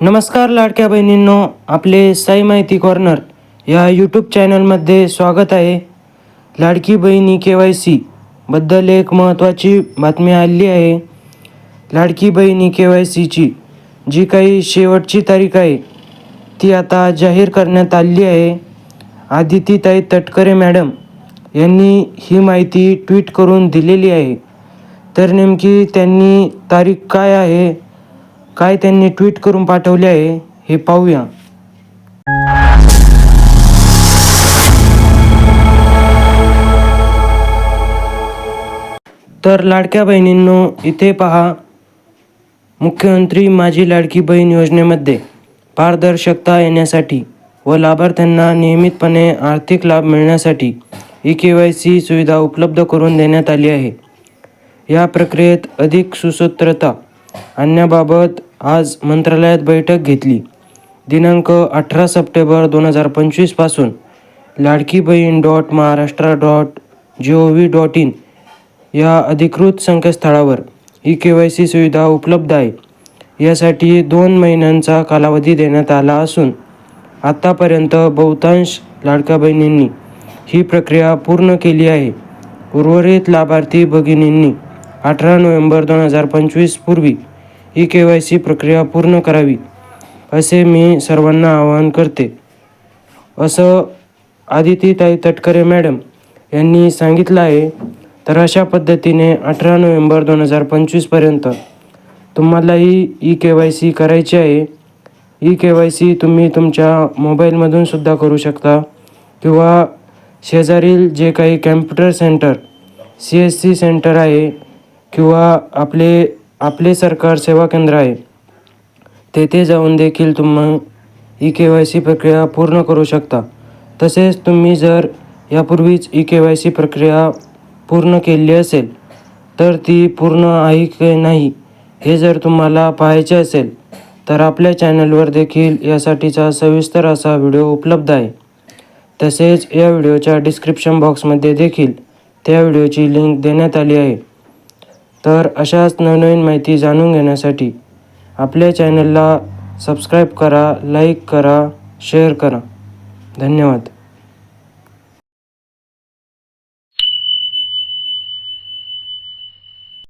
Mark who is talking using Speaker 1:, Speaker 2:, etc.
Speaker 1: नमस्कार लाडक्या बहिणींनो आपले साई माहिती कॉर्नर या यूट्यूब चॅनलमध्ये स्वागत आहे. लाडकी बहिणी के वाय सी बद्दल एक महत्त्वाची बातमी आली आहे. लाडकी बहिणी के वाय सीची जी काही शेवटची तारीख आहे ती आता जाहीर करण्यात आली आहे. आदितीताई तटकरे मॅडम यांनी ही माहिती ट्विट करून दिलेली आहे. तर नेमकी त्यांनी तारीख काय आहे काय त्यांनी ट्विट करून पाठवले आहे हे पाहूया. तर लाडक्या बहिणींनो इथे पहा. मुख्यमंत्री माझी लाडकी बहीण योजनेमध्ये पारदर्शकता येण्यासाठी व लाभार्थ्यांना नियमितपणे आर्थिक लाभ मिळण्यासाठी ई के वाय सी सुविधा उपलब्ध करून देण्यात आली आहे. या प्रक्रियेत अधिक सुसूत्रता आणण्याबाबत आज मंत्रालयात बैठक घेतली. दिनांक अठरा सप्टेंबर दोन हजार पंचवीसपासून लाडकी बहीण dot Maharashtra dot G O V dot in या अधिकृत संकेतस्थळावर ई के वाय सी सुविधा उपलब्ध आहे. यासाठी दोन महिन्यांचा कालावधी देण्यात आला असून आत्तापर्यंत बहुतांश लाडक्या बहिणींनी ही प्रक्रिया पूर्ण केली आहे. उर्वरित लाभार्थी भगिनींनी अठरा नोव्हेंबर दोन हजार पंचवीस पूर्वी ई के वाय सी प्रक्रिया पूर्ण करावी असे मी सर्वांना आवाहन करते. असं आदितीताई तटकरे मॅडम यांनी सांगितलं आहे तर अशा पद्धतीने अठरा नोव्हेंबर दोन हजार पंचवीसपर्यंत तुम्हालाही ई के वाय सी करायची आहे. ई के वाय सी तुम्ही तुमच्या मोबाईलमधून सुद्धा करू शकता किंवा शेजारील जे काही computer centre C S C centre आहे किंवा आपले आपले सरकार सेवा केंद्र आहे तेथे जाऊन देखील तुम्ही ई के वाय सी प्रक्रिया पूर्ण करू शकता. तसेच तुम्ही जर यापूर्वीच ई के वाय सी प्रक्रिया पूर्ण केली असेल तर ती पूर्ण आहे की नाही हे जर तुम्हाला पाहायचे असेल तर आपल्या चॅनलवर देखील यासाठीचा सविस्तर असा व्हिडिओ उपलब्ध आहे. तसेच या व्हिडिओच्या डिस्क्रिप्शन बॉक्समध्ये देखील त्या व्हिडिओची लिंक देण्यात आली आहे. तर अशाच नवनवीन माहिती जाणून घेण्यासाठी आपल्या चॅनलला सबस्क्राईब करा लाईक करा शेअर करा. धन्यवाद.